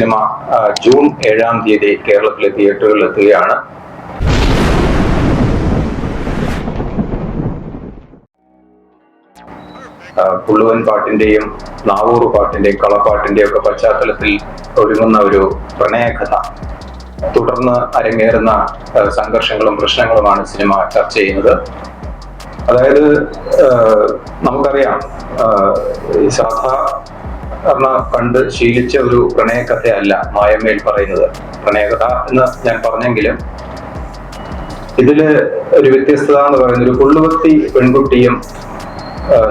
Cinema June ഏഴാം തീയതി കേരളത്തിലെ തിയേറ്ററുകളിൽ എത്തുകയാണ്. പുള്ളുവൻ പാട്ടിന്റെയും നാവൂർ പാട്ടിന്റെയും കളപ്പാട്ടിന്റെയും ഒക്കെ പശ്ചാത്തലത്തിൽ ഒരുങ്ങുന്ന ഒരു പ്രണയകഥ. തുടർന്ന് അരങ്ങേറുന്ന സംഘർഷങ്ങളും പ്രശ്നങ്ങളുമാണ് സിനിമ ചർച്ച ചെയ്യുന്നത്. അതായത് നമുക്കറിയാം ആ, സാധാരണ കണ്ട് ശീലിച്ച ഒരു പ്രണയകഥയല്ല മായമ്മയിൽ പറയുന്നത്. പ്രണയകഥ എന്ന് ഞാൻ പറഞ്ഞെങ്കിലും ഇതിൽ ഒരു വ്യത്യസ്തത എന്ന് പറയുന്നത് ഒരു പുള്ളുവത്തി പെൺകുട്ടിയും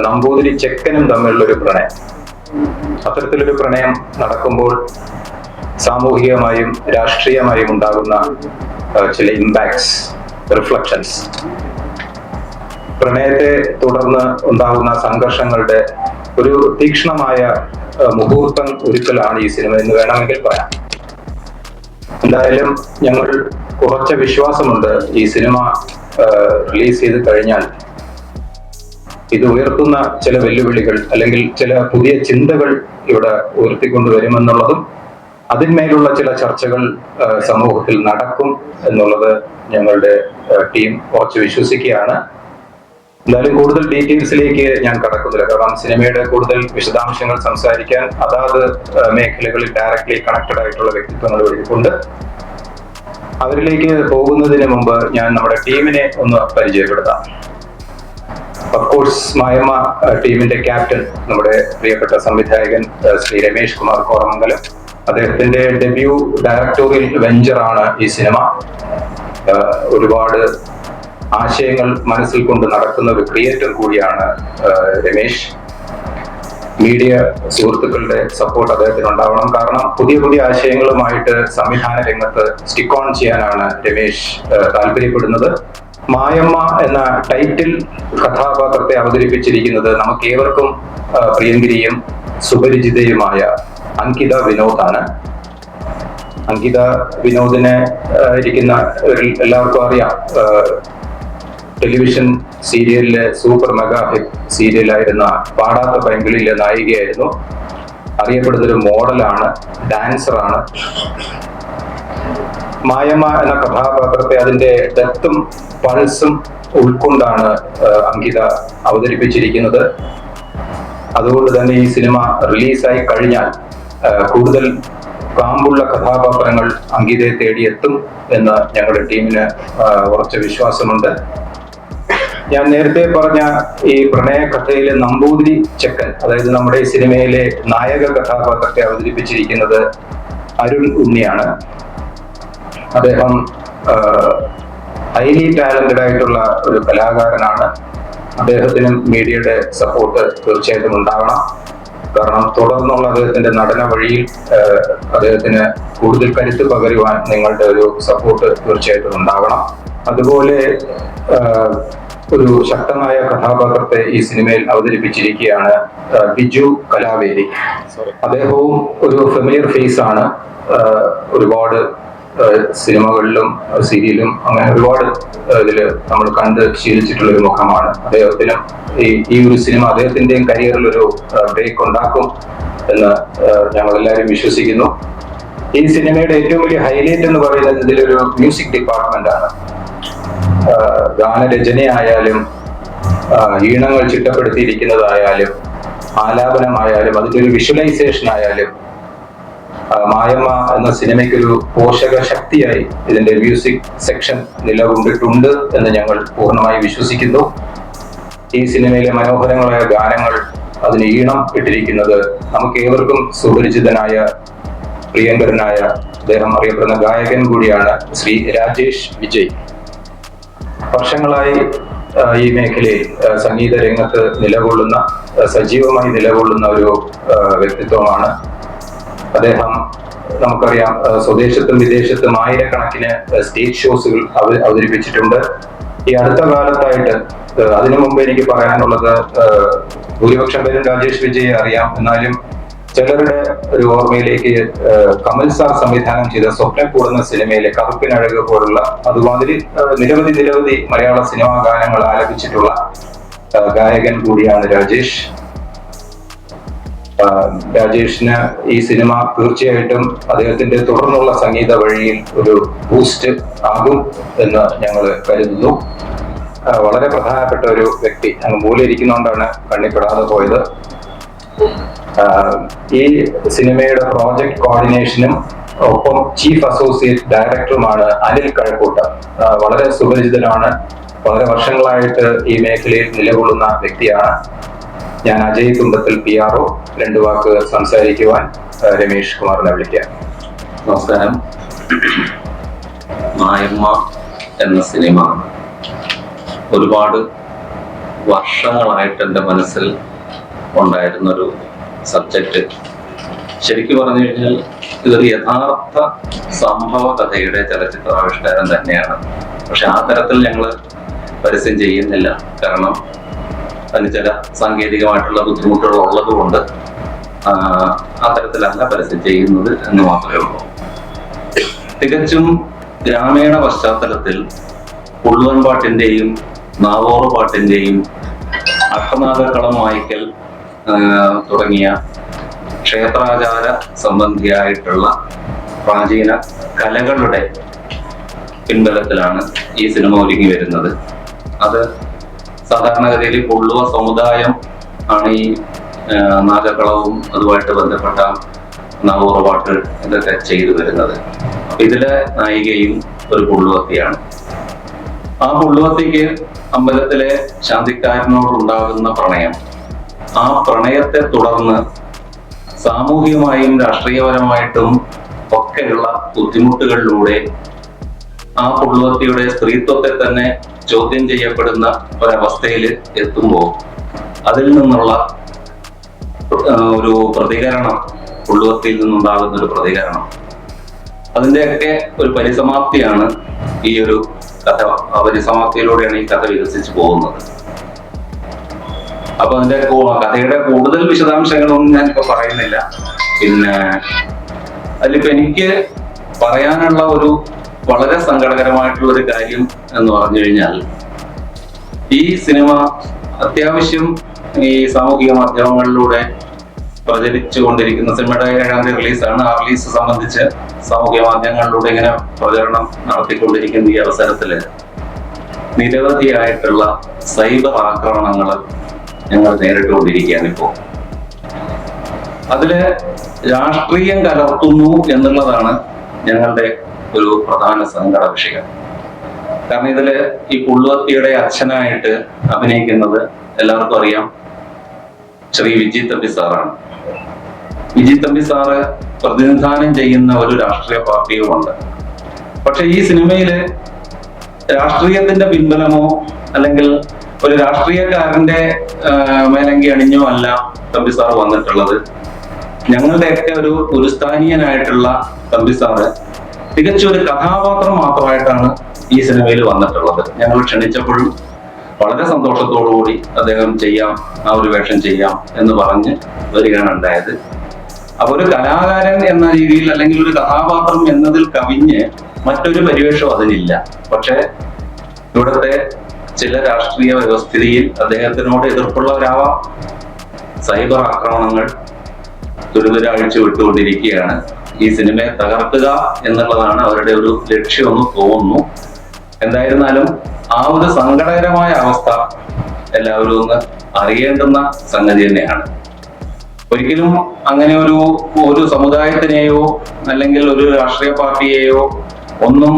നമ്പൂതിരി ചെക്കനും തമ്മിലുള്ള ഒരു പ്രണയം. അത്തരത്തിലൊരു പ്രണയം നടക്കുമ്പോൾ സാമൂഹികമായും രാഷ്ട്രീയമായും ഉണ്ടാകുന്ന ചില ഇമ്പാക്ട്സ് റിഫ്ലക്ഷൻസ് പ്രണയത്തെ തുടർന്ന് ഉണ്ടാകുന്ന സംഘർഷങ്ങളുടെ ഒരു തീക്ഷ്ണമായ മുഹൂർത്തം ഒരുക്കലാണ് ഈ സിനിമ എന്ന് വേണമെങ്കിൽ പറയാം. എന്തായാലും ഞങ്ങൾ കുറച്ച വിശ്വാസമുണ്ട് ഈ സിനിമ റിലീസ് ചെയ്ത് കഴിഞ്ഞാൽ. ഇത് ഉയർത്തുന്ന ചില വെല്ലുവിളികൾ അല്ലെങ്കിൽ ചില പുതിയ ചിന്തകൾ ഇവിടെ ഉയർത്തിക്കൊണ്ടുവരുമെന്നുള്ളതും അതിന്മേലുള്ള ചില ചർച്ചകൾ സമൂഹത്തിൽ നടക്കും എന്നുള്ളത് ഞങ്ങളുടെ ടീം കുറച്ച് വിശ്വസിക്കുകയാണ്. എന്തായാലും കൂടുതൽ ഡീറ്റെയിൽസിലേക്ക് ഞാൻ കടക്കുന്നില്ല. കാരണം സിനിമയുടെ കൂടുതൽ വിശദാംശങ്ങൾ സംസാരിക്കാൻ അതാത് മേഖലകളിൽ ഡയറക്ട്ലി കണക്റ്റഡ് ആയിട്ടുള്ള വ്യക്തിത്വങ്ങൾ വഴിക്കൊണ്ട് അവരിലേക്ക് പോകുന്നതിന് മുമ്പ് ഞാൻ നമ്മുടെ ടീമിനെ ഒന്ന് പരിചയപ്പെടുത്താം. കോഴ്സ് മായമ്മ ടീമിന്റെ ക്യാപ്റ്റൻ നമ്മുടെ പ്രിയപ്പെട്ട സംവിധായകൻ ശ്രീ രമേഷ് കുമാർ കോറമംഗലം. അദ്ദേഹത്തിന്റെ ഡെബ്യൂ ഡയറക്ടോറിയൽ വെഞ്ചറാണ് ഈ സിനിമ. ഒരുപാട് ആശയങ്ങൾ മനസ്സിൽ കൊണ്ട് നടക്കുന്ന ഒരു ക്രിയേറ്റർ കൂടിയാണ് രമേശ്. മീഡിയ സുഹൃത്തുക്കളുടെ സപ്പോർട്ട് അദ്ദേഹത്തിന് ഉണ്ടാവണം കാരണം പുതിയ പുതിയ ആശയങ്ങളുമായിട്ട് സംവിധാന രംഗത്ത് സ്റ്റിക്ക് ഓൺ ചെയ്യാനാണ് രമേശ് താല്പര്യപ്പെടുന്നത്. മായമ്മ എന്ന ടൈറ്റിൽ കഥാപാത്രത്തെ അവതരിപ്പിച്ചിരിക്കുന്നത് നമുക്ക് ഏവർക്കും പ്രിയങ്കരിയും സുപരിചിതയുമായ അങ്കിത വിനോദാണ്. അങ്കിത വിനോദിനെ ഇരിക്കുന്ന എല്ലാവർക്കും അറിയാം ടെലിവിഷൻ സീരിയലിലെ സൂപ്പർ മെഗാ ഹിറ്റ് സീരിയലായിരുന്ന പാടാത്ത പൈങ്കിളിലെ നായികയായിരുന്നു. അറിയപ്പെടുന്നൊരു മോഡലാണ് ഡാൻസറാണ്. മായമ്മ എന്ന കഥാപാത്രത്തെ അതിന്റെ ഡെപ്തും പൾസും ഉൾക്കൊണ്ടാണ് അങ്കിത അവതരിപ്പിച്ചിരിക്കുന്നത്. അതുകൊണ്ട് തന്നെ ഈ സിനിമ റിലീസായി കഴിഞ്ഞാൽ കൂടുതൽ കാമ്പുള്ള കഥാപാത്രങ്ങൾ അങ്കിതയെ തേടിയെത്തും എന്ന് ഞങ്ങളുടെ ടീമിന് ഉറച്ച വിശ്വാസമുണ്ട്. ഞാൻ നേരത്തെ പറഞ്ഞ ഈ പ്രണയ കഥയിലെ നമ്പൂതിരി ചെക്കൻ അതായത് നമ്മുടെ സിനിമയിലെ നായക കഥാപാത്രത്തെ അവതരിപ്പിച്ചിരിക്കുന്നത് അരുൺ ഉണ്ണിയാണ്. അദ്ദേഹം ഹൈലി ടാലന്റഡ് ആയിട്ടുള്ള ഒരു കലാകാരനാണ്. അദ്ദേഹത്തിനും മീഡിയയുടെ സപ്പോർട്ട് തീർച്ചയായിട്ടും ഉണ്ടാകണം കാരണം തുടർന്നുള്ള അദ്ദേഹത്തിന്റെ നടന വഴിയിൽ അദ്ദേഹത്തിന് കൂടുതൽ കരുത്ത് പകരുവാൻ നിങ്ങളുടെ ഒരു സപ്പോർട്ട് തീർച്ചയായിട്ടും ഉണ്ടാവണം. അതുപോലെ ഒരു ശക്തമായ കഥാപാത്രത്തെ ഈ സിനിമയിൽ അവതരിപ്പിച്ചിരിക്കുകയാണ് ബിജു കലാവേദി. അദ്ദേഹവും ഒരു ഫെമിലിയർ ഫേസ് ആണ്. ഒരുപാട് സിനിമകളിലും സീരിയലും അങ്ങനെ ഒരുപാട് ഇതിൽ നമ്മൾ കണ്ട് ശീലിച്ചിട്ടുള്ള ഒരു മുഖമാണ്. അദ്ദേഹത്തിനും ഈ ഈ ഒരു സിനിമ അദ്ദേഹത്തിന്റെയും കരിയറിൽ ഒരു ബ്രേക്ക് ഉണ്ടാക്കും എന്ന് ഞങ്ങൾ എല്ലാവരും വിശ്വസിക്കുന്നു. ഈ സിനിമയുടെ ഏറ്റവും വലിയ ഹൈലൈറ്റ് എന്ന് പറയുന്നത് ഇതിലൊരു മ്യൂസിക് ഡിപ്പാർട്ട്മെന്റ് ആണ്. ഗാനരചനയായാലും ഈണങ്ങൾ ചിട്ടപ്പെടുത്തിയിരിക്കുന്നതായാലും ആലാപനമായാലും അതിന്റെ ഒരു വിഷ്വലൈസേഷൻ ആയാലും മായമ്മ എന്ന സിനിമയ്ക്കൊരു പോഷക ശക്തിയായി ഇതിന്റെ മ്യൂസിക് സെക്ഷൻ നിലകൊണ്ടിട്ടുണ്ട് എന്ന് ഞങ്ങൾ പൂർണമായി വിശ്വസിക്കുന്നു. ഈ സിനിമയിലെ മനോഹരങ്ങളായ ഗാനങ്ങൾ അതിന് ഈണം ഇട്ടിരിക്കുന്നത് നമുക്ക് ഏവർക്കും സുപരിചിതനായ പ്രിയങ്കരനായ അദ്ദേഹം അറിയപ്പെടുന്ന ഗായകൻ കൂടിയാണ് ശ്രീ രാജേഷ് വിജയ്. വർഷങ്ങളായി ഈ മേഖലയിൽ സംഗീത രംഗത്ത് നിലകൊള്ളുന്ന സജീവമായി നിലകൊള്ളുന്ന ഒരു വ്യക്തിത്വമാണ് അദ്ദേഹം. നമുക്കറിയാം സ്വദേശത്തും വിദേശത്തും ആയിരക്കണക്കിന് സ്റ്റേജ് ഷോസുകൾ അവ- അവതരിപ്പിച്ചിട്ടുണ്ട്. ഈ അടുത്ത കാലത്തായിട്ട് അതിനു മുമ്പ് എനിക്ക് പറയാനുള്ളത് ഭൂരിപക്ഷം പേരും രാജേഷ് വിജയെ അറിയാം. എന്നാലും ചിലരുടെ ഒരു ഓർമ്മയിലേക്ക് കമൽ സാർ സംവിധാനം ചെയ്ത സ്വപ്നം കൂടുന്ന സിനിമയിലെ കറുപ്പിനഴക് പോലുള്ള അതുമാതിരി നിരവധി നിരവധി മലയാള സിനിമാ ഗാനങ്ങൾ ആലപിച്ചിട്ടുള്ള ഗായകൻ കൂടിയാണ് രാജേഷ്. രാജേഷിന് ഈ സിനിമ തീർച്ചയായിട്ടും അദ്ദേഹത്തിന്റെ തുടർന്നുള്ള സംഗീത വഴിയിൽ ഒരു ബൂസ്റ്റ് ആകും എന്ന് ഞങ്ങൾ കരുതുന്നു. വളരെ പ്രധാനപ്പെട്ട ഒരു വ്യക്തി. അങ്ങ് മൂലയിരിക്കുന്നതുകൊണ്ടാണ് കണ്ണിപ്പെടാതെ പോയത്. ഈ സിനിമയുടെ പ്രോജക്ട് കോർഡിനേഷനും ഒപ്പം ചീഫ് അസോസിയേറ്റ് ഡയറക്ടറുമാണ് അനിൽ കഴക്കൂട്ട വളരെ സുപരിചിതനാണ്. വളരെ വർഷങ്ങളായിട്ട് ഈ മേഖലയിൽ നിലകൊള്ളുന്ന വ്യക്തിയാണ്. ഞാൻ Ajay Kumbathil P R O രണ്ടു വാക്ക് സംസാരിക്കുവാൻ രമേഷ് കുമാറിനെ വിളിക്കാം. നമസ്കാരം. മായമ്മ എന്ന സിനിമ ഒരുപാട് വർഷങ്ങളായിട്ട് എന്റെ മനസ്സിൽ ഉണ്ടായിരുന്നൊരു സബ്ജക്റ്റ് ശരിക്കും പറഞ്ഞു കഴിഞ്ഞാൽ ഇതൊരു യഥാർത്ഥ സംഭവ കഥയുടെ ചലച്ചിത്രാവിഷ്കാരം തന്നെയാണ്. പക്ഷെ ആ തരത്തിൽ ഞങ്ങൾ പരസ്യം ചെയ്യുന്നില്ല. കാരണം അതിന് ചില സാങ്കേതികമായിട്ടുള്ള ബുദ്ധിമുട്ടുകൾ ഉള്ളത് കൊണ്ട് ആ തരത്തിലല്ല പരസ്യം ചെയ്യുന്നത് എന്ന് മാത്രമേ ഉള്ളൂ. തികച്ചും ഗ്രാമീണ പശ്ചാത്തലത്തിൽ ഉള്ളുവൻ പാട്ടിന്റെയും നാവോറ് പാട്ടിന്റെയും അഷ്ടനാഗക്കളം വായിക്കൽ തുടങ്ങിയ ക്ഷേത്രാചാര സംബന്ധിയായിട്ടുള്ള പ്രാചീന കലകളുടെ പിൻബലത്തിലാണ് ഈ സിനിമ ഒരുങ്ങി വരുന്നത്. അത് സാധാരണഗതിയിൽ പുള്ളുവ സമുദായം ആണ് ഈ നാഗക്കളവും അതുമായിട്ട് ബന്ധപ്പെട്ട നാവൂറ് പാട്ട് ഇതൊക്കെ ചെയ്തു വരുന്നത്. ഇതിലെ നായികയും ഒരു പുള്ളുവത്തിയാണ് ആ പുള്ളുവത്തിക്ക് അമ്പലത്തിലെ ശാന്തിക്കാരനോടുണ്ടാകുന്ന പ്രണയം ആ പ്രണയത്തെ തുടർന്ന് സാമൂഹികമായും രാഷ്ട്രീയപരമായിട്ടും ഒക്കെയുള്ള ബുദ്ധിമുട്ടുകളിലൂടെ ആ പുള്ളുവത്തിയുടെ സ്ത്രീത്വത്തെ തന്നെ ചോദ്യം ചെയ്യപ്പെടുന്ന ഒരവസ്ഥയിൽ എത്തുമ്പോൾ അതിൽ നിന്നുള്ള ഒരു പ്രതികരണം പുള്ളുവത്തിയിൽ നിന്നുണ്ടാകുന്ന ഒരു പ്രതികരണം. അതിന്റെയൊക്കെ ഒരു പരിസമാപ്തിയാണ് ഈ ഒരു കഥ. പരിസമാപ്തിയിലൂടെയാണ് ഈ കഥ വികസിച്ചു പോകുന്നത്. അപ്പൊ അതിന്റെ കഥയുടെ കൂടുതൽ വിശദാംശങ്ങളൊന്നും ഞാനിപ്പോ പറയുന്നില്ല. പിന്നെ അതിലിപ്പോ എനിക്ക് പറയാനുള്ള ഒരു വളരെ സങ്കടകരമായിട്ടുള്ള ഒരു കാര്യം എന്ന് പറഞ്ഞു കഴിഞ്ഞാൽ ഈ സിനിമ അത്യാവശ്യം ഈ സാമൂഹിക മാധ്യമങ്ങളിലൂടെ പ്രചരിച്ചു കൊണ്ടിരിക്കുന്ന സിനിമയുടെ ഏഴാം തീയതി റിലീസാണ്. ആ റിലീസ് സംബന്ധിച്ച് സാമൂഹിക മാധ്യമങ്ങളിലൂടെ ഇങ്ങനെ പ്രചരണം നടത്തിക്കൊണ്ടിരിക്കുന്ന ഈ അവസരത്തിൽ നിരവധിയായിട്ടുള്ള സൈബർ ആക്രമണങ്ങൾ ഞങ്ങൾ നേരിട്ടുകൊണ്ടിരിക്കുകയാണ് ഇപ്പോൾ അതിൽ രാഷ്ട്രീയം കലർത്തുന്നു എന്നുള്ളതാണ് ഞങ്ങളുടെ ഒരു പ്രധാന സങ്കട വിഷയം. കാരണം ഇതിൽ ഈ പുള്ളുവത്തിയുടെ അച്ഛനായിട്ട് അഭിനയിക്കുന്നത് എല്ലാവർക്കും അറിയാം. ശ്രീ വിജി തമ്പി സാറാണ്. വിജി തമ്പി സാറ് പ്രതിനിധാനം ചെയ്യുന്ന ഒരു രാഷ്ട്രീയ പാർട്ടിയുമുണ്ട്. പക്ഷെ ഈ സിനിമയിൽ രാഷ്ട്രീയത്തിന്റെ പിൻബലമോ അല്ലെങ്കിൽ ഒരു രാഷ്ട്രീയക്കാരന്റെ മേലങ്കി അണിഞ്ഞോ അല്ല തമ്പി സാർ വന്നിട്ടുള്ളത്. ഞങ്ങളുടെയൊക്കെ ഒരു ഗുരുസ്ഥാനീയനായിട്ടുള്ള തമ്പി സാറ് തികച്ചും ഒരു കഥാപാത്രം മാത്രമായിട്ടാണ് ഈ സിനിമയിൽ വന്നിട്ടുള്ളത്. ഞങ്ങൾ ക്ഷണിച്ചപ്പോഴും വളരെ സന്തോഷത്തോടു കൂടി അദ്ദേഹം ചെയ്യാം ആ ഒരു വേഷം ചെയ്യാം എന്ന് പറഞ്ഞ് വരികയാണ് ഉണ്ടായത്. അപ്പൊ ഒരു കലാകാരൻ എന്ന രീതിയിൽ അല്ലെങ്കിൽ ഒരു കഥാപാത്രം എന്നതിൽ കവിഞ്ഞ് മറ്റൊരു പരിവേഷം അതിനില്ല. പക്ഷെ ഇവിടുത്തെ ചില രാഷ്ട്രീയ വ്യവസ്ഥിതിയിൽ അദ്ദേഹത്തിനോട് എതിർപ്പുള്ളവരാവാം. സൈബർ ആക്രമണങ്ങൾ ദുരിതരാഴ്ച വിട്ടുകൊണ്ടിരിക്കുകയാണ്. ഈ സിനിമയെ തകർക്കുക എന്നുള്ളതാണ് അവരുടെ ഒരു ലക്ഷ്യമെന്ന് തോന്നുന്നു. എന്തായിരുന്നാലും ആ ഒരു സങ്കടകരമായ അവസ്ഥ എല്ലാവരും ഒന്ന് അറിയേണ്ടുന്ന സംഗതി തന്നെയാണ്. ഒരിക്കലും അങ്ങനെ ഒരു ഒരു സമുദായത്തിനെയോ അല്ലെങ്കിൽ ഒരു രാഷ്ട്രീയ പാർട്ടിയെയോ ഒന്നും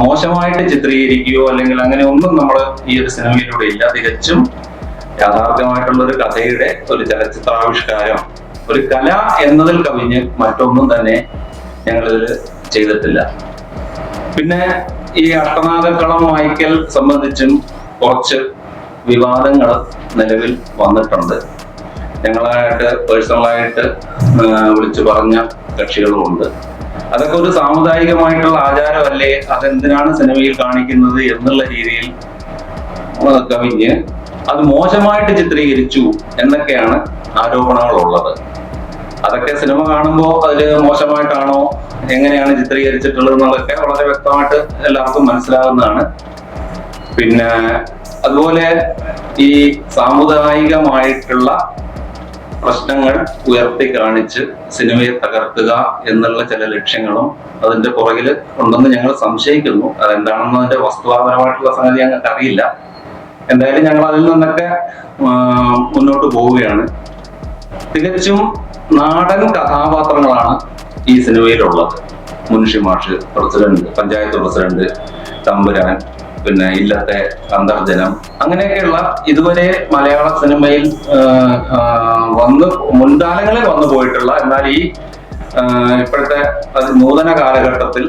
മോശമായിട്ട് ചിത്രീകരിക്കുകയോ അല്ലെങ്കിൽ അങ്ങനെ ഒന്നും നമ്മൾ ഈ ഒരു സിനിമയിലൂടെ ഇല്ല. തികച്ചും യാഥാർത്ഥ്യമായിട്ടുള്ള ഒരു കഥയുടെ ഒരു ചലച്ചിത്രാവിഷ്കാരം ഒരു കല എന്നതിൽ കവിഞ്ഞ് മറ്റൊന്നും തന്നെ ഞങ്ങളിതിൽ ചെയ്തിട്ടില്ല. പിന്നെ ഈ അഷ്ടനാഥക്കളം വായിക്കൽ സംബന്ധിച്ചും കുറച്ച് വിവാദങ്ങൾ നിലവിൽ വന്നിട്ടുണ്ട്. ഞങ്ങളായിട്ട് പേഴ്സണലായിട്ട് വിളിച്ചു പറഞ്ഞ കക്ഷികളുമുണ്ട്. അതൊക്കെ ഒരു സാമുദായികമായിട്ടുള്ള ആചാരമല്ലേ? അതെന്തിനാണ് സിനിമയിൽ കാണിക്കുന്നത് എന്നുള്ള രീതിയിൽ കവിഞ്ഞ് അത് മോശമായിട്ട് ചിത്രീകരിച്ചു എന്നൊക്കെയാണ് ആരോപണങ്ങൾ ഉള്ളത് അതൊക്കെ സിനിമ കാണുമ്പോൾ അതിൽ മോശമായിട്ടാണോ എങ്ങനെയാണ് ചിത്രീകരിച്ചിട്ടുള്ളത് എന്നുള്ളതൊക്കെ വളരെ വ്യക്തമായിട്ട് എല്ലാവർക്കും മനസ്സിലാകുന്നതാണ്. പിന്നെ അതുപോലെ ഈ സാമുദായികമായിട്ടുള്ള പ്രശ്നങ്ങൾ ഉയർത്തി കാണിച്ച് സിനിമയെ തകർക്കുക എന്നുള്ള ചില ലക്ഷ്യങ്ങളും അതിന്റെ പുറകിൽ ഉണ്ടെന്ന് ഞങ്ങൾ സംശയിക്കുന്നു. അതെന്താണെന്നതിന്റെ വസ്തുതാപരമായിട്ടുള്ള സംഗതി ഞങ്ങൾക്ക് അറിയില്ല എന്തായാലും ഞങ്ങൾ അതിൽ നിന്നൊക്കെ മുന്നോട്ട് പോവുകയാണ്. തികച്ചും നാടൻ കഥാപാത്രങ്ങളാണ് ഈ സിനിമയിലുള്ളത്. മുൻഷി മാഷ് പ്രസിഡന്റ് പഞ്ചായത്ത് പ്രസിഡന്റ് തമ്പുരാൻ പിന്നെ ഇല്ലത്തെ അന്തർജനം അങ്ങനെയൊക്കെയുള്ള ഇതുവരെ മലയാള സിനിമയിൽ വന്ന് മുൻകാലങ്ങളിൽ വന്നു പോയിട്ടുള്ള എന്നാൽ ഈ ഇപ്പോഴത്തെ നൂതന കാലഘട്ടത്തിൽ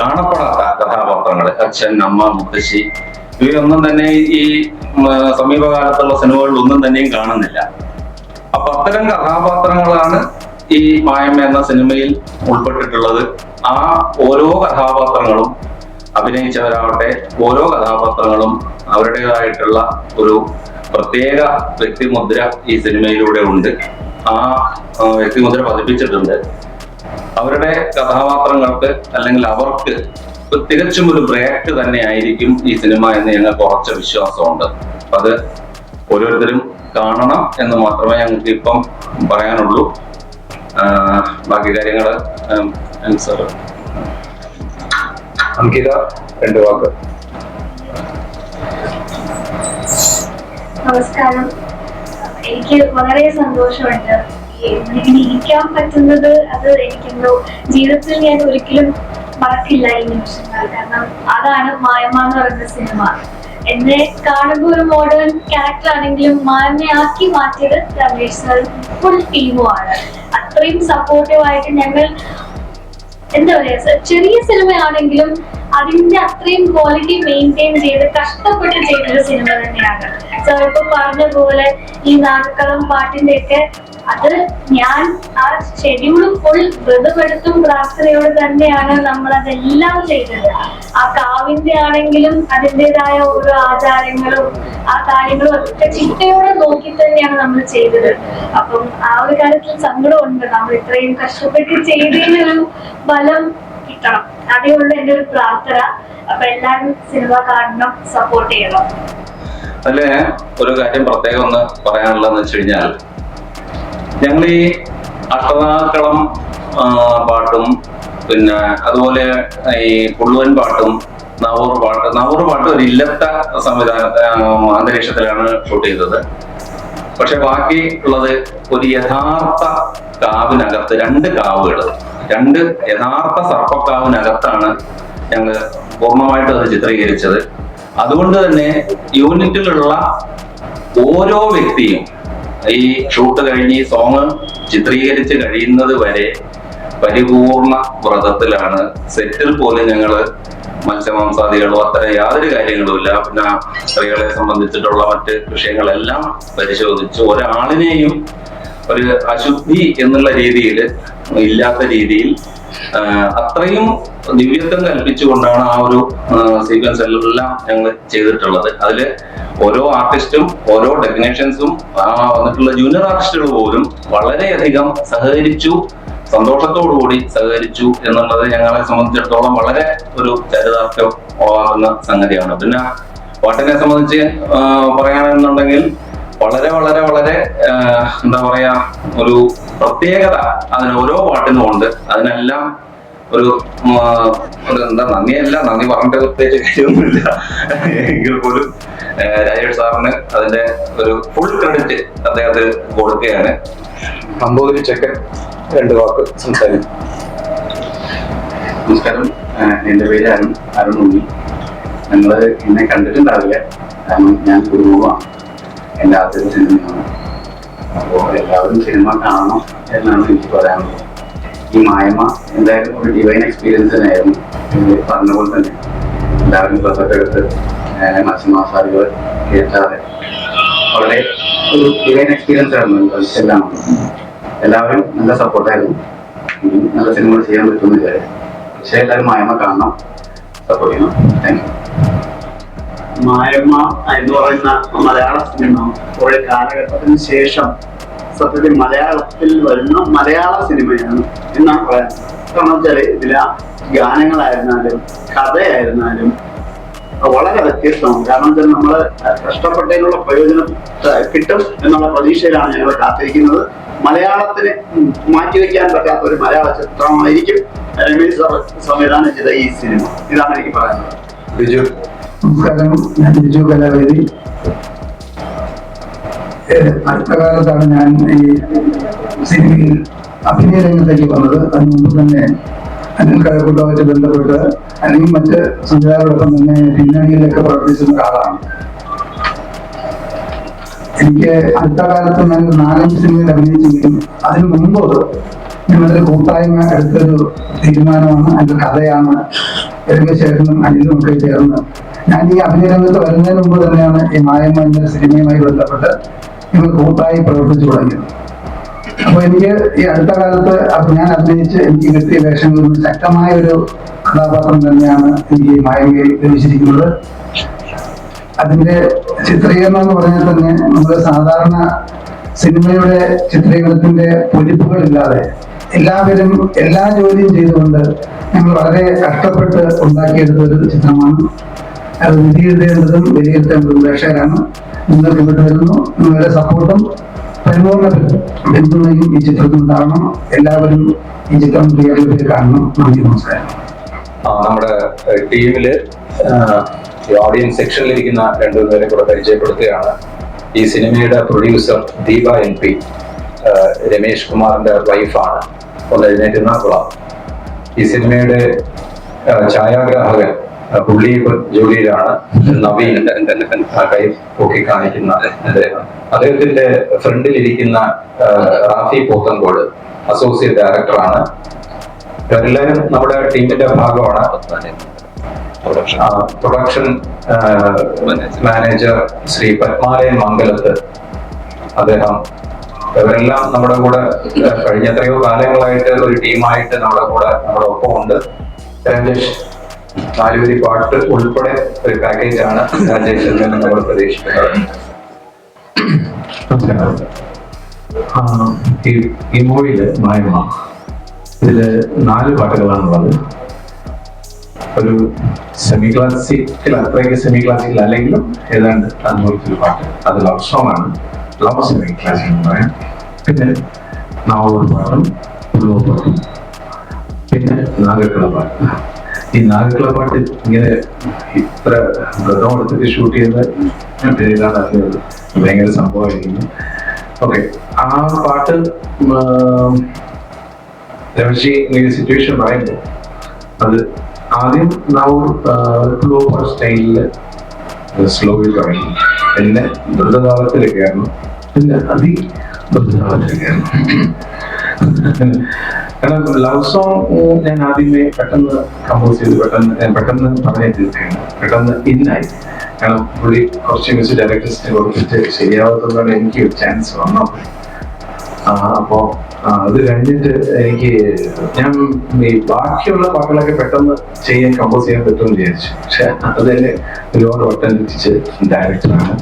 കാണപ്പെടാത്ത കഥാപാത്രങ്ങൾ അച്ഛൻ അമ്മ മുത്തശ്ശി ഇവയൊന്നും തന്നെ ഈ സമീപകാലത്തുള്ള സിനിമകളിൽ ഒന്നും തന്നെയും കാണുന്നില്ല. അപ്പൊ അത്തരം കഥാപാത്രങ്ങളാണ് ഈ മായമ്മ എന്ന സിനിമയിൽ ഉൾപ്പെട്ടിട്ടുള്ളത്. ആ ഓരോ കഥാപാത്രങ്ങളും അഭിനയിച്ചവരാവട്ടെ ഓരോ കഥാപാത്രങ്ങളും അവരുടേതായിട്ടുള്ള ഒരു പ്രത്യേക വ്യക്തിമുദ്ര ഈ സിനിമയിലൂടെ ഉണ്ട്. ആ വ്യക്തിമുദ്ര പതിപ്പിച്ചിട്ടുണ്ട്. അവരുടെ കഥാപാത്രങ്ങൾക്ക് അല്ലെങ്കിൽ അവർക്ക് തികച്ചും ഒരു ബ്രേക്ക് തന്നെ ആയിരിക്കും ഈ സിനിമ എന്ന് ഞങ്ങൾക്ക് കുറച്ച് വിശ്വാസമുണ്ട്. അത് ഓരോരുത്തരും കാണണം എന്ന് മാത്രമേ ഞങ്ങൾക്ക് ഇപ്പം പറയാനുള്ളൂ. ബാക്കി കാര്യങ്ങൾ സാർ അങ്കിത രണ്ട് വാക്ക്. നമസ്കാരം. എനിക്ക് വളരെ സന്തോഷമുണ്ട് ഇങ്ങനെ ഇരിക്കാൻ പറ്റുന്നത് അത് എനിക്കെന്തോ ജീവിതത്തിൽ ഞാൻ ഒരിക്കലും മറക്കില്ല ഈ നിമിഷങ്ങൾ. കാരണം അതാണ് മായമ്മ എന്ന് പറയുന്ന സിനിമ. എന്നെ കാണുമ്പോൾ ഒരു മോഡേൺ ക്യാരക്ടർ ആണെങ്കിലും മായമ്മയാക്കി മാറ്റിയത് രമേശ് സാർ ഫുൾ ടീമുമാണ് അത്രയും സപ്പോർട്ടീവ് ആയിട്ട് ഞങ്ങൾ എന്താ പറയാ ചെറിയ സിനിമയാണെങ്കിലും അതിന്റെ അത്രയും ക്വാളിറ്റി മെയിന്റെയിൻ ചെയ്ത് കഷ്ടപ്പെട്ട് ചെയ്തൊരു സിനിമ തന്നെയാണ്. സാർ ഇപ്പൊ പറഞ്ഞ പോലെ ഈ നാടക്കളം പാട്ടിന്റെ ഒക്കെ അത് ഞാൻ ആ ഷെഡ്യൂൾ ഫുൾ വ്രതമെടുത്തും പ്രാർത്ഥനയോട് തന്നെയാണ് നമ്മൾ അതെല്ലാം ചെയ്തത്. ആ കാവിന്റെ ആണെങ്കിലും അതിന്റെതായ ഓരോ ആചാരങ്ങളും ആ കാര്യങ്ങളും ഒക്കെ ചിട്ടയോടെ നോക്കി തന്നെയാണ് നമ്മൾ ചെയ്തത്. അപ്പം ആ ഒരു കാര്യത്തിൽ സങ്കടമുണ്ട്. നമ്മൾ ഇത്രയും കഷ്ടപ്പെട്ട് ചെയ്തതിനൊരു ഫലം കിട്ടണം. അതേ ഉള്ളൂ എന്റെ ഒരു പ്രാർത്ഥന. അപ്പൊ എല്ലാവരും സിനിമ കാണണം സപ്പോർട്ട് ചെയ്യണം. അല്ലെ? ഒരു കാര്യം പ്രത്യേകം ഒന്ന് പറയാനുള്ളതെന്ന് വെച്ച് കഴിഞ്ഞാൽ ഞങ്ങൾ ഈ അഷ്ടനാക്കളം പാട്ടും പിന്നെ അതുപോലെ ഈ പുള്ളുവൻ പാട്ടും നവൂർ പാട്ട് നവൂർ പാട്ട് ഒരു ഇല്ലത്ത സംവിധാന അന്തരീക്ഷത്തിലാണ് ഷൂട്ട് ചെയ്തത്. പക്ഷെ ബാക്കി ഉള്ളത് ഒരു യഥാർത്ഥ കാവിനകത്ത് രണ്ട് കാവുകൾ രണ്ട് യഥാർത്ഥ സർപ്പക്കാവിനകത്താണ് ഞങ്ങൾ പൂർണമായിട്ട് അത് ചിത്രീകരിച്ചത്. അതുകൊണ്ട് തന്നെ യൂണിറ്റിലുള്ള ഓരോ വ്യക്തിയും ഈ ഷൂട്ട് കഴിഞ്ഞ് ഈ സോങ് ചിത്രീകരിച്ച് കഴിയുന്നത് വരെ പരിപൂർണ വ്രതത്തിലാണ്. സെറ്റിൽ പോലും ഞങ്ങൾ മത്സ്യമാംസാദികളോ അത്തരം യാതൊരു കാര്യങ്ങളുമില്ല പിന്നെ സ്ത്രീകളെ സംബന്ധിച്ചിട്ടുള്ള മറ്റ് വിഷയങ്ങളെല്ലാം പരിശോധിച്ച് ഒരാളിനെയും ഒരു അശുദ്ധി എന്നുള്ള രീതിയിൽ ഇല്ലാത്ത രീതിയിൽ അത്രയും ദിവ്യത്വം കൽപ്പിച്ചുകൊണ്ടാണ് ആ ഒരു സീക്വൻസ് എല്ലാം ഞങ്ങൾ ചെയ്തിട്ടുള്ളത്. അതിൽ ഓരോ ആർട്ടിസ്റ്റും ഓരോ ടെക്നീഷ്യൻസും വന്നിട്ടുള്ള ജൂനിയർ ആർട്ടിസ്റ്റുകൾ പോലും വളരെയധികം സഹകരിച്ചു സന്തോഷത്തോടുകൂടി സഹകരിച്ചു എന്നുള്ളത് ഞങ്ങളെ സംബന്ധിച്ചിടത്തോളം വളരെ ഒരു ചരിതാർത്ഥ്യം ആകുന്ന സംഗതിയാണ്. പിന്നെ പാട്ടിനെ സംബന്ധിച്ച് പറയുകയാണെന്നുണ്ടെങ്കിൽ വളരെ വളരെ വളരെ എന്താ പറയാ ഒരു പ്രത്യേകത അതിന് ഓരോ പാട്ടിനും ഉണ്ട്. അതിനെല്ലാം ഒരു എന്താ നന്ദിയല്ല നന്ദി പറഞ്ഞിട്ട് പ്രത്യേകിച്ച് കാര്യമൊന്നുമില്ല. എങ്കിൽ പോലും രാജേഷ് സാറിന് അതിന്റെ ഒരു ഫുൾ ക്രെഡിറ്റ് അദ്ദേഹത്തിന് കൊടുക്കുകയാണ്. നമ്പൂതിരി ചെക്കൻ. രണ്ട് വാക്ക് സംസാരിക്കും. നമസ്കാരം. എന്റെ പേര് അരുൺ അരുൺ ഉണ്ണി. നിങ്ങൾ എന്നെ കണ്ടിട്ടുണ്ടാവില്ല. കാരണം ഞാൻ കുടുംബമാണ് എന്റെ ആദ്യത്തെ സിനിമയാണ്. അപ്പോൾ എല്ലാവരും സിനിമ കാണണം എന്നാണ് എനിക്ക് പറയാനുള്ളത്. ഈ മായമ എന്തായാലും ഒരു ഡിവൈൻ എക്സ്പീരിയൻസ് തന്നെയായിരുന്നു. പറഞ്ഞ പോലെ തന്നെ. എല്ലാവരും പുറത്തെടുത്ത് മത്സ്യമാസാദികൾ കേട്ടാതെ വളരെ ഒരു ഡിവൈൻ എക്സ്പീരിയൻസ് ആയിരുന്നു. എല്ലാം എല്ലാവരും നല്ല സപ്പോർട്ടായിരുന്നു. നല്ല സിനിമകൾ ചെയ്യാൻ പറ്റുമെന്ന് വിചാരിച്ചു പക്ഷേ എല്ലാവരും മായമ്മ കാണണം. സപ്പോർട്ട് ചെയ്യണം. താങ്ക് യു മായമ്മ എന്ന് പറയുന്ന മലയാള സിനിമ കുറെ കാലഘട്ടത്തിന് ശേഷം സത്യത്തിൽ മലയാളത്തിൽ വരുന്ന മലയാള സിനിമയാണ് എന്നാണ് പറയാൻ. കാരണം വെച്ചാൽ ഇതിലെ ഗാനങ്ങളായിരുന്നാലും കഥയായിരുന്നാലും വളരെ വ്യത്യസ്തമാണ്. കാരണം വെച്ചാൽ നമ്മൾ കഷ്ടപ്പെട്ടതിനുള്ള പ്രയോജനം കിട്ടും എന്നുള്ള പ്രതീക്ഷയിലാണ് ഞങ്ങൾ കാത്തിരിക്കുന്നത്. മലയാളത്തിന് മാറ്റിവെക്കാൻ പറ്റാത്ത ഒരു മലയാള ചിത്രമായിരിക്കും രമേശ് സാർ സംവിധാനം ചെയ്ത ഈ സിനിമ. ഇതാണ് എനിക്ക് പറയുന്നത് ബിജു. നമസ്കാരം. ഞാൻ ബിജു കലാവേദി. അടുത്ത കാലത്താണ് ഞാൻ ഈ സിനിമയിൽ അഭിനയ രംഗത്തേക്ക് വന്നത്. അതിന് മുമ്പ് തന്നെ അനിൽ കഴക്കൂട്ടമായിട്ട് ബന്ധപ്പെട്ട് അല്ലെങ്കിൽ മറ്റ് സംവിധായകരോടൊപ്പം തന്നെ പിന്നണിയിലൊക്കെ പ്രവർത്തിച്ചിരുന്ന ഒരാളാണ്. എനിക്ക് അടുത്ത കാലത്ത് ഞാൻ നാലഞ്ച് സിനിമയിൽ അഭിനയിച്ചെങ്കിലും അതിന് മുമ്പ് ഞങ്ങളുടെ കൂട്ടായ്മ എടുത്തൊരു തീരുമാനമാണ് അതിന്റെ കഥയാണ്. രംഗശേഖരനും അനിലും ഒക്കെ ചേർന്ന്. ഞാൻ ഈ അഭിനയരംഗത്ത് വരുന്നതിന് മുമ്പ് തന്നെയാണ് ഈ മായമ്മ എന്ന സിനിമയുമായി ബന്ധപ്പെട്ട് ഞങ്ങൾ കൂട്ടായി പ്രവർത്തിച്ചു തുടങ്ങിയത്. അപ്പൊ എനിക്ക് ഈ അടുത്ത കാലത്ത് ഞാൻ അഭിനയിച്ച് എനിക്ക് കിട്ടിയ വേഷങ്ങളിൽ നിന്ന് ശക്തമായ ഒരു കഥാപാത്രം തന്നെയാണ് എനിക്ക് ഈ മായമ്മയിൽ ലഭിച്ചിരിക്കുന്നത്. അതിന്റെ ചിത്രീകരണം എന്ന് പറഞ്ഞാൽ തന്നെ നമ്മൾ സാധാരണ സിനിമയുടെ ചിത്രീകരണത്തിന്റെ പൊലിപ്പുകളില്ലാതെ എല്ലാവരും എല്ലാ ജോലിയും ചെയ്തുകൊണ്ട് ഞങ്ങൾ വളരെ കഷ്ടപ്പെട്ട് ഉണ്ടാക്കിയെടുത്ത ഒരു ചിത്രമാണ്. അത് വിധിയെഴുതേണ്ടതും വിലയിരുത്തേണ്ടതും പ്രേക്ഷകരാണ്. നിങ്ങൾക്ക് ഇവിടെ വരുന്നു. നിങ്ങളുടെ സപ്പോർട്ടും പരിപൂർണ പിന്തുണയും ഈ ചിത്രത്തിൽ ഉണ്ടാവണം എല്ലാവരും ഈ ചിത്രം തിയേറ്ററിൽ കാണണം. നന്ദി നമസ്കാരം. നമ്മുടെ ടീമിൽ ഓഡിയൻസ് സെക്ഷനിൽ ഇരിക്കുന്ന രണ്ടു പേരെ കൂടെ പരിചയപ്പെടുത്തുകയാണ്. ഈ സിനിമയുടെ producer Deepa N P Ramesh കുമാറിന്റെ വൈഫാണ് ഒന്ന് എഴുന്നേറ്റുന്ന ഈ സിനിമയുടെ ഛായാഗ്രാഹകൻ പുള്ളി ജോലിയിലാണ് നവീൻ കൈ പൊക്കി കാണിക്കുന്ന അദ്ദേഹം. അദ്ദേഹത്തിന്റെ ഫ്രണ്ടിൽ ഇരിക്കുന്ന റാഫി പോത്തങ്കോട് അസോസിയേറ്റ് ഡയറക്ടറാണ് ഇവരെല്ലാവരും നമ്മുടെ ടീമിന്റെ ഭാഗമാണ്. പ്രൊഡക്ഷൻ മാനേജർ ശ്രീ പത്മാലയൻ മംഗലത്ത് അദ്ദേഹം. ഇവരെല്ലാം നമ്മുടെ കൂടെ കഴിഞ്ഞ എത്രയോ കാലങ്ങളായിട്ട് ഒരു ടീമായിട്ട് നമ്മുടെ കൂടെ നമ്മുടെ ഒപ്പം ഉണ്ട് രാജേഷ് നാലുപേരി പാട്ട് ഉൾപ്പെടെ ഒരു പാക്കേജ് ആണ് രാജേഷിൽ നിന്ന് നമ്മൾ പ്രതീക്ഷിക്കുന്നത്. ഈ ഈ മൂവിയിൽ മായമ്മ. ഇതിൽ നാല് പാട്ടുകളാണുള്ളത്. ഒരു സെമി ക്ലാസിക്കൽ അത്രയ്ക്ക് സെമി ക്ലാസിക്കൽ അല്ലെങ്കിലും ഏതാണ്ട് അതുപോലത്തെ പാട്ട്. അത് ലവ് സോങ് ആണ്. ലവ് സെമി ക്ലാസിക്കൽ എന്ന് പറയാം. പിന്നെ നാവൂർ പാട്ടും ഉള്ളൂർ പാട്ടും. പിന്നെ നാഗക്കിള പാട്ട്. ഈ നാഗക്കിള പാട്ട് ഇങ്ങനെ ഇത്ര വ്രതം എടുത്തിട്ട് ഷൂട്ട് ചെയ്ത് ഇതാണ് അറിഞ്ഞത് ഭയങ്കര സംഭവമായിരിക്കുന്നു. ഓക്കെ ആ പാട്ട് രമേശി ഇങ്ങനെ സിറ്റുവേഷൻ പറയുമ്പോൾ അത് ആദ്യം നാവൂർ ഫ്ലോ സ്റ്റൈലിൽ സ്ലോയിൽ തുടങ്ങി. പിന്നെ ദ്രുതകാലത്തിലേക്കായിരുന്നു പിന്നെ അതി ദ്രുതകാലത്തിലേക്കായിരുന്നു കാരണം ലവ് സോങ് ഞാൻ ആദ്യമേ പെട്ടെന്ന് കമ്പോസ് ചെയ്ത്. പെട്ടെന്ന് ഞാൻ പെട്ടെന്ന് പറഞ്ഞു തീർക്കുകയാണ്. പെട്ടെന്ന് ഇന്നായി കാരണം പുള്ളി കുറച്ച് മ്യൂസിക് ഡയറക്ടേഴ്സിനെ കൊടുത്തിട്ട് ശരിയാവാത്തതുകൊണ്ട് എനിക്ക് ചാൻസ് വന്നു. അപ്പോൾ അത് കഴിഞ്ഞിട്ട് എനിക്ക് ഞാൻ ഈ ബാക്കിയുള്ള പാട്ടുകളൊക്കെ പെട്ടെന്ന് ചെയ്യാൻ കമ്പോസ് ചെയ്യാൻ പറ്റുമെന്ന് വിചാരിച്ചു. പക്ഷെ അതെന്നെ ഒരുപാട് വട്ടം തെറ്റിച്ച് ഡയറക്ടറാണ്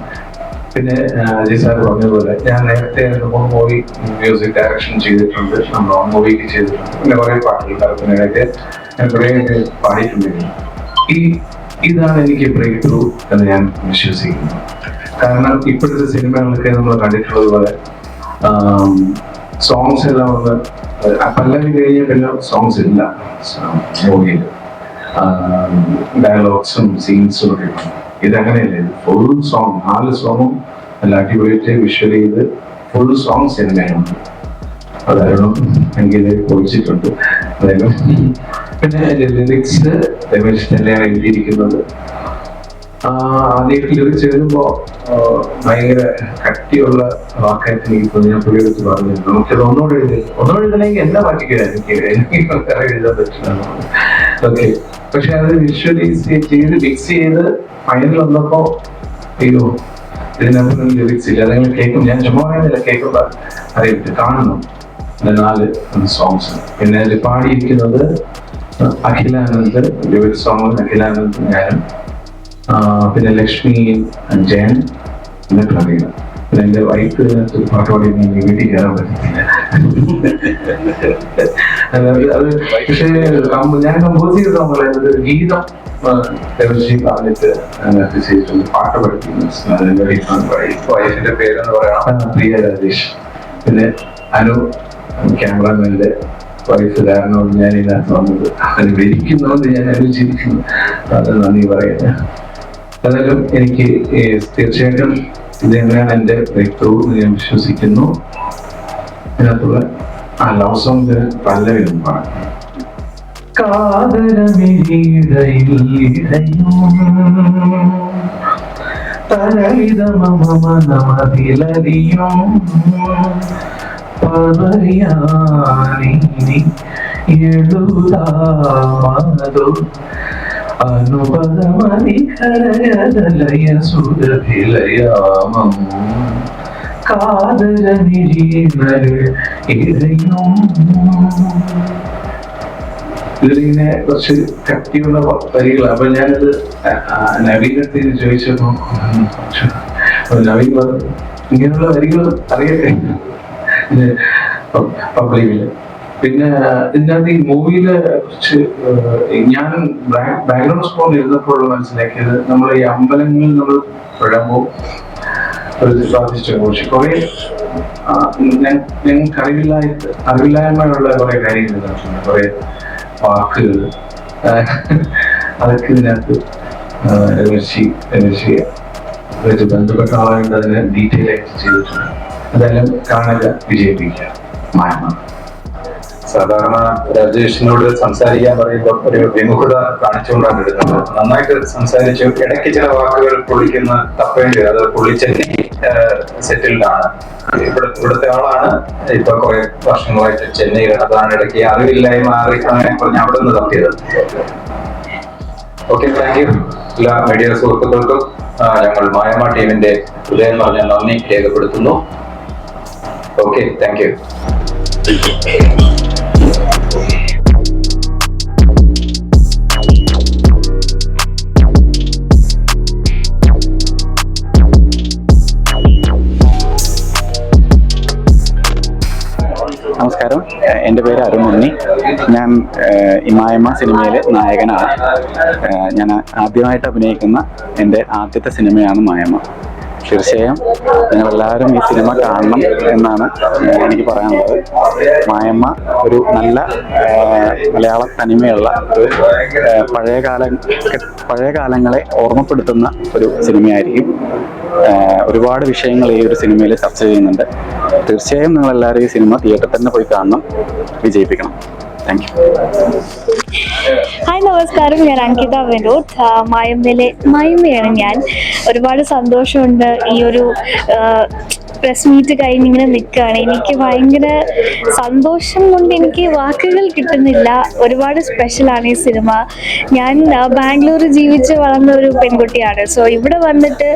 പിന്നെ അജയ് സാർ പറഞ്ഞതുപോലെ ഞാൻ നേരത്തെ രണ്ട് മൂവി മ്യൂസിക് ഡയറക്ഷൻ ചെയ്തിട്ടുണ്ട്. നമ്മൾ ഓൺ മൂവിക്ക് ചെയ്തിട്ടുണ്ട്. പിന്നെ കുറെ പാട്ടുകൾ കൽപ്പനയൊക്കെ ഞാൻ കുറെ പാടിയിട്ടുണ്ടായിരുന്നു. ഈ ഇതാണ് എനിക്ക് ബ്രേക്ക് ത്രൂ എന്ന് ഞാൻ വിശ്വസിക്കുന്നു. കാരണം ഇപ്പോഴത്തെ സിനിമകളൊക്കെ നമ്മൾ കണ്ടിട്ടുള്ളത് പോലെ സോങ്സ് എല്ലാം ഒന്ന് പല്ലവി കഴിഞ്ഞ പിന്നെ സോങ്സ് ഇല്ല. മൂവിയിൽ ഡയലോഗ്സും സീൻസും ഒക്കെ ഇതങ്ങനെയല്ലേ? ഇത് ഫുൾ സോങ് നാല് സോങ്ങും നല്ല അടിപൊളിയായിട്ട് വിഷ്വൽ ചെയ്ത് ഫുൾ സോങ് സിനിമയാണ്. അതായിരുന്നു എനിക്ക് പൊളിച്ചിട്ടുണ്ട് അതായത് പിന്നെ ലിറിക്സ് രമേശ് തന്നെയാണ് എഴുതിയിരിക്കുന്നത്. ആ, ആദ്യം ലിറിക്സ് എഴുതുമ്പോ ആ, ഭയങ്കര കട്ടിയുള്ള വാക്കായിട്ട് എനിക്ക് തോന്നി ഞാൻ പുള്ളിയെടുത്ത് പറഞ്ഞു നമുക്കത് ഒന്നുകൂടെ എഴുതി ഒന്നുകൂടെ എഴുതണമെങ്കിൽ എന്താ വാക്കിക്കാൻ എനിക്ക് എനിക്ക് എഴുതാൻ പറ്റില്ല. ഓക്കെ പക്ഷെ അത് വിഷ്വലൈസ് ചെയ്ത് മിക്സ് ചെയ്ത് ഫൈനൽ വന്നപ്പോ അയ്യോ ഇതിനകത്ത് ലിറിക്സ് ഇല്ല. അതെങ്ങനെ കേൾക്കും? ഞാൻ ചുമ്മാ പറയുന്നില്ല കേൾക്കുമ്പോ അറിയില്ല. കാണുന്നു നാല് സോങ്സ് പിന്നെ അതിൽ പാടിയിരിക്കുന്നത് അഖിലാനന്ദ് ഒരു സോങ് അഖിലാനന്ദ് ഞാനും പിന്നെ ലക്ഷ്മി ജയൻ പിന്നെ പ്രവീണ പിന്നെ എന്റെ വൈഫ് പാട്ട് പാടി വീട്ടിൽ കയറാൻ പറ്റത്തില്ല അത് പക്ഷേ ഞാൻ കമ്പോസ് ചെയ്ത ഒരു ഗീതം പറഞ്ഞിട്ട് ചെയ്തിട്ടുണ്ട്. പാട്ട് പഠിക്കുന്നു. വൈഫിന്റെ പേരെന്ന് പറയണം. പ്രിയ രാജേഷ്. പിന്നെ അനു ക്യാമറമാന്റെ കാരണം ഞാൻ ഇതിനകത്ത് വന്നത്. ഇരിക്കുന്നതുകൊണ്ട് ഞാൻ അനുചരിക്കുന്നു അത് നന്ദി പറയുന്നത് ഏതായാലും എനിക്ക് തീർച്ചയായിട്ടും ഇത് തന്നെയാണ് എന്റെ ബ്രേക്ക് ത്രൂ എന്ന് ഞാൻ വിശ്വസിക്കുന്നു. അതിനകത്തുള്ള ആ ലവ് സോങ് പല്ലവിലും പാടാം. തരളിതമമനമതിലറിയും പവറിയാനി എഴുതാമതു. ഇഴയും ഇതിലിങ്ങനെ കുറച്ച് കട്ടിയുള്ള വരികളാണ് അപ്പൊ ഞാനത് നവീനത്തിൽ ചോദിച്ചപ്പോ നവീൻ ഇങ്ങനെയുള്ള വരികൾ അറിയട്ടെ. പബ്ലിക്കിൽ പിന്നെ ഇതിനകത്ത് ഈ മൂവിയിൽ കുറച്ച് ഞാൻ ബാക്ക്ഗ്രൗണ്ട് സ്കോർ എഴുതപ്പോഴുള്ള മനസ്സിലാക്കിയത് നമ്മൾ ഈ അമ്പലങ്ങളിൽ നമ്മൾ വിടുമ്പോൾ ഒരു കുറച്ച് കുറെ ഞങ്ങൾക്ക് അറിവില്ലായ അറിവില്ലായ്മയുള്ള കുറെ കാര്യങ്ങൾ ഇതിനകത്തുണ്ട് കുറെ വാക്കുകൾ അതൊക്കെ ഇതിനകത്ത് എനർജി എനർജി ആയിട്ട് ബന്ധപ്പെട്ട ആളുകൾ അതിനെ ഡീറ്റെയിൽ ആയിട്ട് ചെയ്തിട്ടുണ്ട്. അതെല്ലാം കാണുക വിജയിപ്പിക്കുക. മായമാണ് സാധാരണ രാജേഷിനോട് സംസാരിക്കാൻ പറയുമ്പോൾ ഒരു വിമുഖത കാണിച്ചുകൊണ്ടാണ് എടുക്കുന്നത് നന്നായിട്ട് സംസാരിച്ചു. ഇടയ്ക്ക് ചില വാക്കുകൾ പൊളിക്കുന്ന തപ്പേണ്ടി അത് പുള്ളി ചെന്നൈ സെറ്റിൽഡാണ്. ഇവിടെ ഇവിടുത്തെ ആളാണ്. ഇപ്പൊ കുറെ വർഷങ്ങളായിട്ട് ചെന്നൈയിലാണ്. അതാണ് ഇടയ്ക്ക് അറിവില്ലായ്മ മാറി അങ്ങനെ പറഞ്ഞ് അവിടെ നിന്ന് തപ്പിയത്. Okay thank you. എല്ലാ മീഡിയ സുഹൃത്തുക്കൾക്കും ഞങ്ങൾ മായമ ടീമിന്റെ ഹൃദയം പറഞ്ഞ നന്ദി രേഖപ്പെടുത്തുന്നു. Okay thank you. നമസ്കാരം. എന്റെ പേര് അരുൺ ഉണ്ണി. ഞാൻ ഇമായമ്മ സിനിമയിലെ നായകനാണ്. ഞാൻ ആദ്യമായിട്ട് അഭിനയിക്കുന്ന എന്റെ ആദ്യത്തെ സിനിമയാണ് മായമ്മ. തീർച്ചയായും നിങ്ങളെല്ലാവരും ഈ സിനിമ കാണണം എന്നാണ് എനിക്ക് പറയാനുള്ളത്. മായമ്മ ഒരു നല്ല മലയാള തനിമയുള്ള ഒരു പഴയ പഴയകാല പഴയ കാലങ്ങളെ ഓർമ്മപ്പെടുത്തുന്ന ഒരു സിനിമയായിരിക്കും. ഒരുപാട് വിഷയങ്ങൾ ഈ ഒരു സിനിമയിൽ ചർച്ച ചെയ്യുന്നുണ്ട്. തീർച്ചയായും നിങ്ങളെല്ലാവരും ഈ സിനിമ തിയേറ്ററിൽ തന്നെ പോയി കാണണം. വിജയിപ്പിക്കണം. താങ്ക് ഹായ് നമസ്കാരം. ഞാൻ അങ്കിത വിനോദ്. മായമ്മയിലെ മായമ്മയാണ് ഞാൻ. ഒരുപാട് സന്തോഷമുണ്ട് ഈ ഒരു പ്രസ് മീറ്റ് കഴിഞ്ഞ് ഇങ്ങനെ നിൽക്കുകയാണ് എനിക്ക് ഭയങ്കര സന്തോഷം കൊണ്ട് എനിക്ക് വാക്കുകൾ കിട്ടുന്നില്ല. ഒരുപാട് സ്പെഷ്യലാണ് ഈ സിനിമ. ഞാൻ ബാംഗ്ലൂർ ജീവിച്ച് വളർന്ന ഒരു പെൺകുട്ടിയാണ്. സോ ഇവിടെ വന്നിട്ട്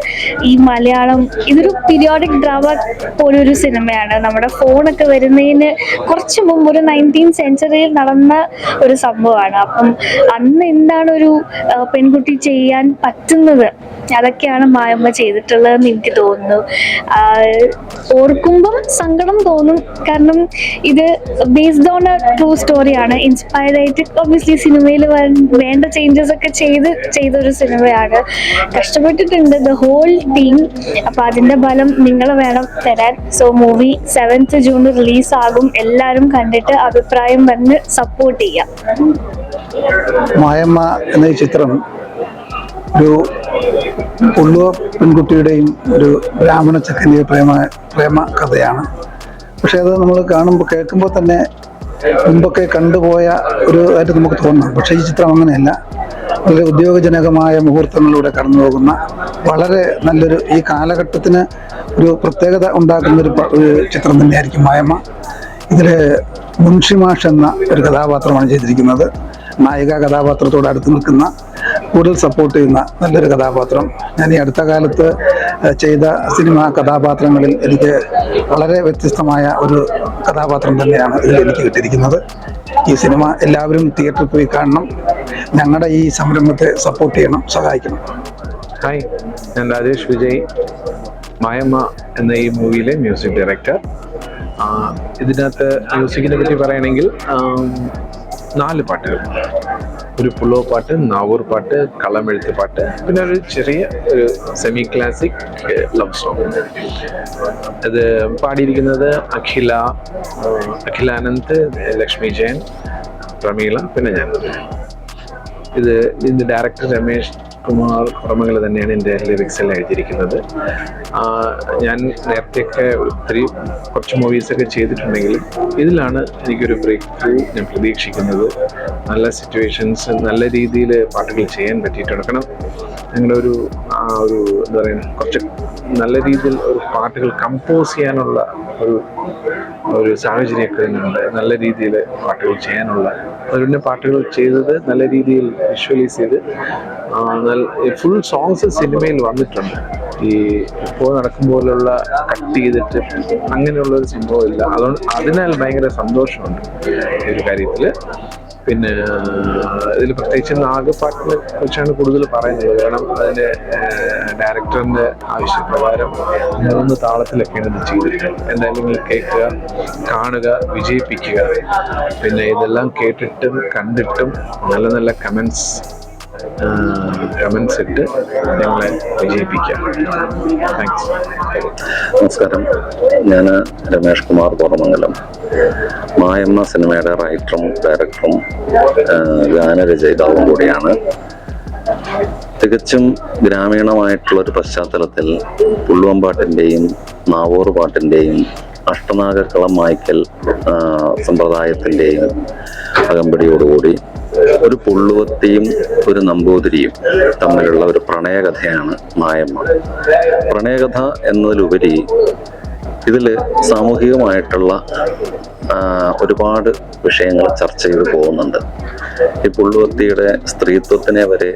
ഈ മലയാളം ഇതൊരു പീരിയോഡിക് ഡ്രാമ പോലൊരു സിനിമയാണ്. നമ്മുടെ ഫോണൊക്കെ വരുന്നതിന് കുറച്ച് മുമ്പ് ഒരു നയന്റീൻ സെഞ്ചുറിയിൽ നടന്ന ഒരു സംഭവമാണ്. അപ്പം അന്ന് എന്താണ് ഒരു പെൺകുട്ടി ചെയ്യാൻ പറ്റുന്നത്? അതൊക്കെയാണ് മായമ്മ ചെയ്തിട്ടുള്ളതെന്ന് എനിക്ക് തോന്നുന്നു. ഓർക്കുമ്പം സങ്കടം തോന്നും. കാരണം ഇത് ബേസ്ഡ് ഓൺ എ ട്രൂ സ്റ്റോറിയാണ് ഇൻസ്പയർഡ് ആയിട്ട് ഒബ്വിയസ്ലി സിനിമയിൽ വേണ്ട ചേഞ്ചസ് ഒക്കെ ചെയ്ത് ചെയ്തൊരു സിനിമയാണ്. കഷ്ടപ്പെട്ടിട്ടുണ്ട് ദ ഹോൾ ടീം അപ്പൊ അതിന്റെ ഫലം നിങ്ങൾ വേണം തരാൻ. സോ മൂവി സെവൻത്ത് റിലീസ് ആകും. എല്ലാവരും കണ്ടിട്ട് അഭിപ്രായം വന്ന് സപ്പോർട്ട് ചെയ്യാം. മായമ്മ എന്ന ഈ ചിത്രം ഒരു ഉള്ളുവ പെൺകുട്ടിയുടെയും ഒരു ബ്രാഹ്മണ ചക്കന്റെ പ്രേമ പ്രേമ കഥയാണ് പക്ഷേ അത് നമ്മൾ കാണുമ്പോൾ കേൾക്കുമ്പോൾ തന്നെ മുമ്പൊക്കെ കണ്ടുപോയ ഒരു ആയിട്ട് നമുക്ക് തോന്നാം. പക്ഷേ ഈ ചിത്രം അങ്ങനെയല്ല. വളരെ ഉദ്യോഗജനകമായ മുഹൂർത്തങ്ങളിലൂടെ കടന്നു പോകുന്ന വളരെ നല്ലൊരു ഈ കാലഘട്ടത്തിന് ഒരു പ്രത്യേകത ഉണ്ടാക്കുന്ന ഒരു ചിത്രം തന്നെയായിരിക്കും മായമ്മ ഇതിൽ മുൻഷിമാഷ് എന്ന ഒരു കഥാപാത്രമാണ് ചെയ്തിരിക്കുന്നത്. നായിക കഥാപാത്രത്തോട് അടുത്ത് നിൽക്കുന്ന കൂടുതൽ സപ്പോർട്ട് ചെയ്യുന്ന നല്ലൊരു കഥാപാത്രം. ഞാൻ ഈ അടുത്ത കാലത്ത് ചെയ്ത സിനിമ കഥാപാത്രങ്ങളിൽ എനിക്ക് വളരെ വ്യത്യസ്തമായ ഒരു കഥാപാത്രം തന്നെയാണ് ഇതിൽ എനിക്ക് കിട്ടിയിരിക്കുന്നത്. ഈ സിനിമ എല്ലാവരും തിയേറ്ററിൽ പോയി കാണണം. ഞങ്ങളുടെ ഈ സംരംഭത്തെ സപ്പോർട്ട് ചെയ്യണം സഹായിക്കണം. ഹായ് ഞാൻ രാജേഷ് വിജയ്. മായമ്മ എന്ന ഈ മൂവിയിലെ മ്യൂസിക് ഡയറക്ടർ ഇതിനകത്ത് മ്യൂസിക്കിനെ പറ്റി പറയുകയാണെങ്കിൽ നാല് പാട്ടുകൾ. ഒരു പുള്ളോ പാട്ട് നാവൂർ പാട്ട് കളമെഴുത്ത് പാട്ട് പിന്നെ ഒരു ചെറിയ ഒരു സെമി ക്ലാസിക് ലവ് സോങ് അത് പാടിയിരിക്കുന്നത് അഖില അഖിലാനന്ദ് ലക്ഷ്മി ജയൻ പ്രമീള പിന്നെ ഞാൻ. ഇത് ഇതിന്റെ ഡയറക്ടർ രമേഷ് കുമാർ കുറമംഗൽ തന്നെയാണ് എന്റെ ലിറിക്സ് എഴുതിയിരിക്കുന്നത്. ഞാൻ നേരത്തെയൊക്കെ ഒത്തിരി കുറച്ച് മൂവീസൊക്കെ ചെയ്തിട്ടുണ്ടെങ്കിലും ഇതിലാണ് എനിക്കൊരു ബ്രേക്ക് ത്രൂ ഞാൻ പ്രതീക്ഷിക്കുന്നത്. നല്ല സിറ്റുവേഷൻസ് നല്ല രീതിയിൽ പാട്ടുകൾ ചെയ്യാൻ പറ്റിയിട്ടുണ്ട്. കാരണം ഞങ്ങളുടെ ഒരു ആ ഒരു എന്താ പറയുക കുറച്ച് നല്ല രീതിയിൽ ഒരു പാട്ടുകൾ കമ്പോസ് ചെയ്യാനുള്ള ഒരു ഒരു സാഹചര്യമൊക്കെ ഇതിനുണ്ട് നല്ല രീതിയിൽ പാട്ടുകൾ ചെയ്യാനുള്ള അതുകൊണ്ട് പാട്ടുകൾ ചെയ്തത് നല്ല രീതിയിൽ വിഷ്വലൈസ് ചെയ്ത് ഫുൾ സോങ്സ് സിനിമയിൽ വന്നിട്ടുണ്ട്. ഈ ഇപ്പോൾ നടക്കും പോലുള്ള കട്ട് ചെയ്തിട്ട് അങ്ങനെയുള്ളൊരു സംഭവമില്ല. അതുകൊണ്ട് അതിനാൽ ഭയങ്കര സന്തോഷമുണ്ട് ഈ ഒരു കാര്യത്തിൽ. പിന്നെ ഇതിൽ പ്രത്യേകിച്ച് നാഗപാട്ടിനെ കുറിച്ചാണ് കൂടുതൽ പറയുന്നത്. കാരണം അതിന്റെ ഡയറക്ടറിന്റെ ആവശ്യപ്രകാരം മൂന്ന് താളത്തിലൊക്കെയാണ് ഇത് ചെയ്തിട്ടുള്ളത് എന്തായാലും നിങ്ങൾ കേൾക്കുക കാണുക വിജയിപ്പിക്കുക. പിന്നെ ഇതെല്ലാം കേട്ടിട്ടും കണ്ടിട്ടും നല്ല നല്ല കമൻസ് കമൻസ് ഇട്ട് ഞങ്ങളെ വിജയിപ്പിക്കാം. താങ്ക്സ് നമസ്കാരം. ഞാൻ രമേഷ് കുമാർ കോറമംഗലം മായമ്മ സിനിമയുടെ റൈറ്ററും ഡയറക്ടറും ഗാനരചയിതാവും കൂടിയാണ്. തികച്ചും ഗ്രാമീണമായിട്ടുള്ളൊരു പശ്ചാത്തലത്തിൽ പുള്ളുവമ്പാട്ടിന്റെയും നാവൂർ പാട്ടിന്റെയും അഷ്ടനാഗക്കളം മായ്ക്കൽ സമ്പ്രദായത്തിന്റെയും അകമ്പടിയോടുകൂടി ഒരു പുള്ളുവത്തിയും ഒരു നമ്പൂതിരിയും തമ്മിലുള്ള ഒരു പ്രണയകഥയാണ് മായമ്മ പ്രണയകഥ എന്നതിലുപരി ഇതിൽ സാമൂഹികമായിട്ടുള്ള ഒരുപാട് വിഷയങ്ങൾ ചർച്ച ചെയ്തു പോകുന്നുണ്ട്. ഈ പുള്ളുവത്തിയുടെ സ്ത്രീത്വത്തിനെ വരെ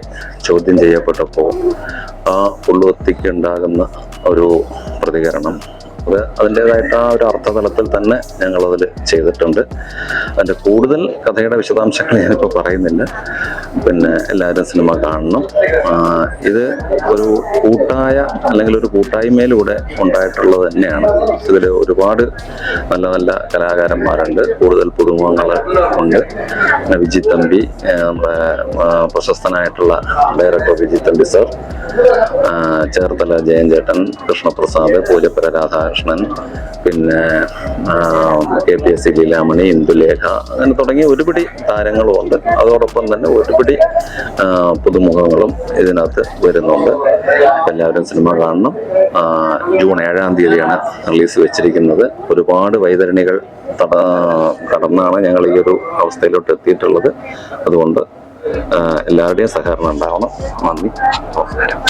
ചോദ്യം ചെയ്യപ്പെട്ടപ്പോൾ ആ പുള്ളുവത്തിക്ക് ഉണ്ടാകുന്ന ഒരു പ്രതികരണം അത് അതിന്റെതായിട്ട് ആ ഒരു അർത്ഥതലത്തിൽ തന്നെ ഞങ്ങൾ ഞങ്ങളതിൽ ചെയ്തിട്ടുണ്ട്. അതിന്റെ കൂടുതൽ കഥയുടെ വിശദാംശങ്ങൾ ഞാനിപ്പോൾ പറയുന്നില്ല. പിന്നെ എല്ലാവരും സിനിമ കാണണം. ഇത് ഒരു കൂട്ടായ അല്ലെങ്കിൽ ഒരു കൂട്ടായ്മയിലൂടെ ഉണ്ടായിട്ടുള്ളത് തന്നെയാണ്. ഇതിൽ ഒരുപാട് നല്ല നല്ല കലാകാരന്മാരുണ്ട്. കൂടുതൽ പുതുമുഖങ്ങൾ ഉണ്ട്. വിജിത് വിജി തമ്പി നമ്മുടെ പ്രശസ്തനായിട്ടുള്ള ഡയറക്ടർ വിജി തമ്പി സർ ചേർത്തല ജയൻ ചേട്ടൻ കൃഷ്ണപ്രസാദ് പൂജപ്പുര രാധാകൃഷ്ണൻ പിന്നെ K P S C Leelamani Indulekha അങ്ങനെ തുടങ്ങിയ ഒരുപിടി താരങ്ങളും ഉണ്ട് അതോടൊപ്പം തന്നെ ഒരുപിടി പുതുമുഖങ്ങളും ഇതിനകത്ത് വരുന്നുണ്ട്. എല്ലാവരും സിനിമ കാണണം. ജൂൺ ഏഴാം തീയതിയാണ് റിലീസ് വെച്ചിരിക്കുന്നത്. ഒരുപാട് വൈതരണികൾ തട കടന്നാണ് ഞങ്ങൾ ഈ ഒരു അവസ്ഥയിലോട്ട് എത്തിയിട്ടുള്ളത്. അതുകൊണ്ട് എല്ലാവരുടെയും സഹകരണം ഉണ്ടാവണം. നന്ദി. നമസ്കാരം